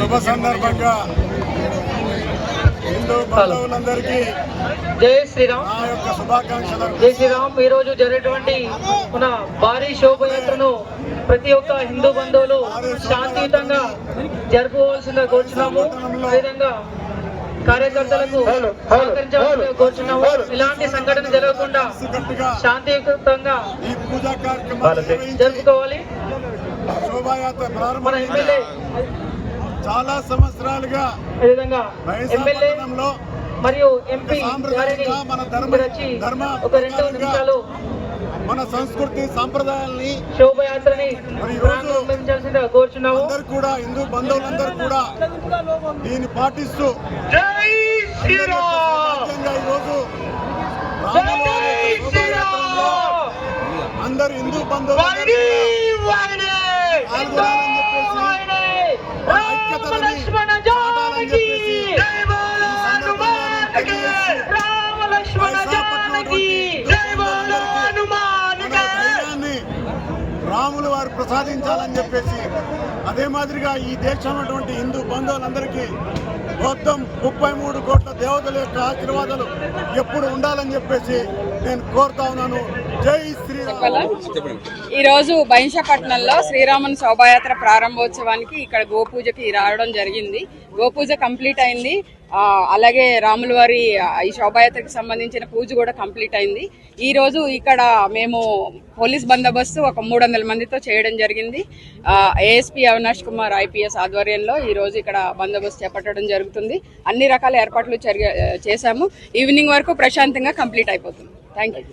శుభ సందర్భంగా హిందూ బంధువులందరికీ జై శ్రీరామ్. నా యొక్క శుభాకాంక్షలు. జై శ్రీరామ్. ఈ రోజు జరిగేటువంటి మన భారీ శోభయాత్రను ప్రతి ఒక్క హిందూ బంధువులు శాంతియుతంగా జరుపుకోవాల్సిందిగా కోరుచున్నాము. అదేవిధంగా కార్యకర్తలకు సహకరించవలసిందిగా కోరుచున్నాము. ఇలాంటి సంఘటన జరగకుండా శాంతియుతంగా జరుపుకోవాలి. శోభాయాత్ర మన ఎమ్మెల్యే చాలా సంవత్సరాలుగా మరియు ఎంపీ మన ధర్మ ధర్మ ఒక రెండు నిమిషాలు మన సంస్కృతి సాంప్రదాయాల్ని శోభయాత్రని కోరుచున్నాము. అందరు కూడా హిందూ బంధువులందరూ కూడా దీన్ని పాటిస్తూ ఈరోజు అందరు హిందూ బంధువులు రాములు వారు ప్రసాదించాలని చెప్పేసి అదే మాదిరిగా ఈ దేశంలో హిందూ బంధువులందరికీ మొత్తం ముప్పై మూడు కోట్ల దేవతల యొక్క ఆశీర్వాదాలు ఎప్పుడు ఉండాలని చెప్పేసి నేను కోరుతా ఉన్నాను. ఈరోజు శ్రీరామ్. శ్రీరాముని బైంషపట్నంలో శ్రీరామన్ శోభాయాత్ర ప్రారంభోత్సవానికి ఇక్కడ గోపూజకి రావడం జరిగింది. గోపూజ కంప్లీట్ అయింది. అలాగే రాముల వారి ఈ శోభాయాత్రకి సంబంధించిన పూజ కూడా కంప్లీట్ అయింది. ఈ రోజు ఇక్కడ మేము పోలీస్ బందోబస్తు ఒక మూడు వందల మందితో చేయడం జరిగింది. ఏఎస్పీ అవినాష్ కుమార్ ఐపీఎస్ ఆధ్వర్యంలో ఈ రోజు ఇక్కడ బందోబస్తు చేపట్టడం జరుగుతుంది. అన్ని రకాల ఏర్పాట్లు చేశాము. ఈవినింగ్ వరకు ప్రశాంతంగా కంప్లీట్ అయిపోతుంది. Thank you